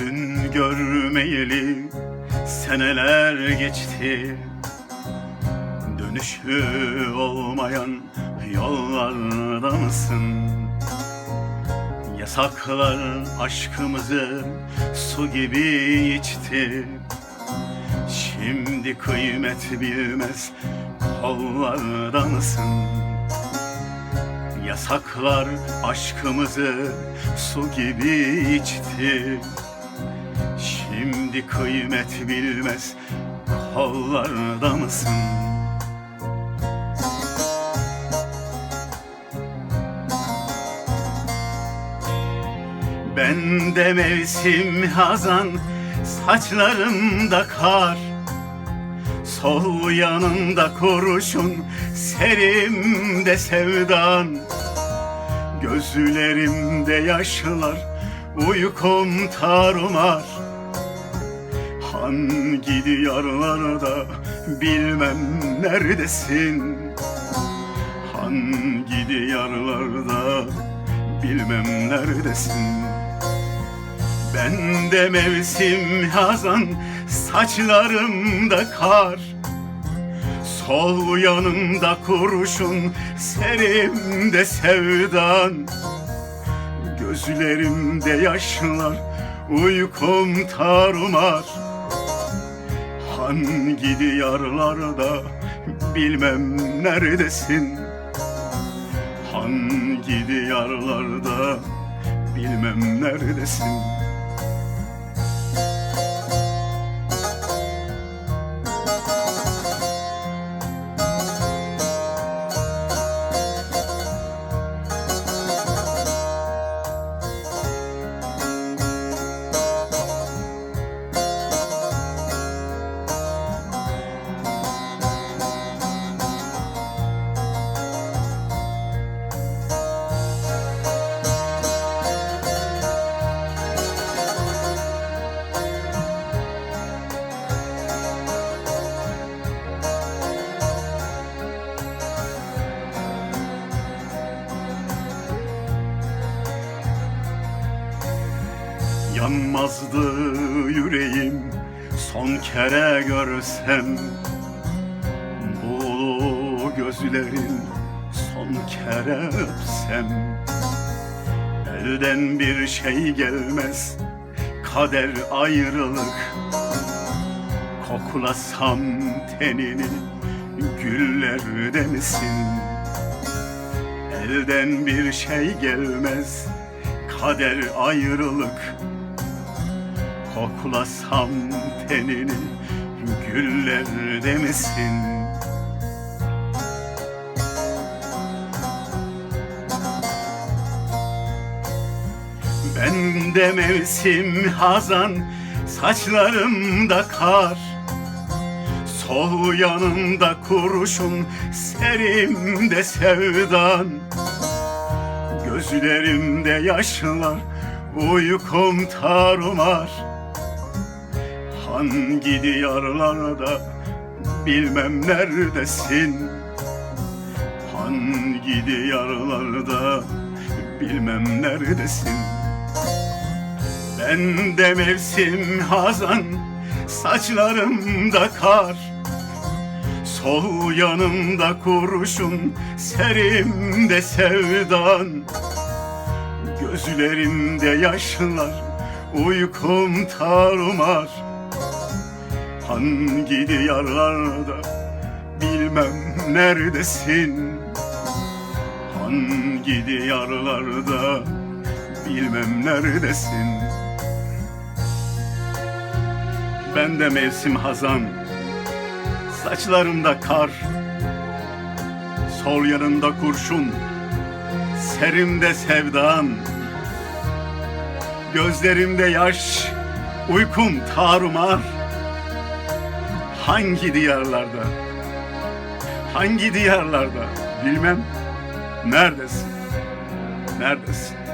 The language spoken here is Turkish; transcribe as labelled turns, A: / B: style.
A: Yüzün görmeyeli seneler geçti Dönüşü olmayan yollarda mısın? Yasaklar aşkımızı su gibi içti Şimdi kıymet bilmez kollarda mısın? Yasaklar aşkımızı su gibi içti Şimdi kıymet bilmez kollarda mısın? Ben de mevsim hazan Saçlarımda kar. Sol yanında kurşun Serimde sevdan. Gözlerimde yaşlar Uykum tarumar Hangi diyarlarda Bilmem neredesin? Hangi diyarlarda Bilmem neredesin? Ben de mevsim hazan saçlarımda kar. Sol yanımda kurşun serimde sevdan. Gözlerimde yaşlar uykum tarumar Hangi diyarlarda bilmem neredesin? Hangi diyarlarda bilmem neredesin Yanmazdı yüreğim son kere görsem. Bu gözlerin son kere öpsem. Elden bir şey gelmez kader ayrılık. Koklasam tenini güllerde misin? Elden bir şey gelmez kader ayrılık Koklasam tenini güllerde misin? Ben de mevsim hazan saçlarımda kar. Sol yanımda kurşun serimde sevdan. Gözlerimde yaşlar uykum tarumar Hangi diyarlarda bilmem neredesin. Hangi diyarlarda bilmem neredesin. Ben de mevsim hazan saçlarımda kar. Sol yanımda kurşun serimde sevdan. Gözlerimde yaşlar uykum tarumar Hangi diyarlarda bilmem neredesin? Hangi diyarlarda bilmem neredesin? Ben de mevsim hazan. Saçlarımda kar. Sol yanımda kurşun. Serimde sevdan Gözlerimde yaş. Uykum tarumar Hangi diyarlarda? Hangi diyarlarda? Bilmem. Neredesin? Neredesin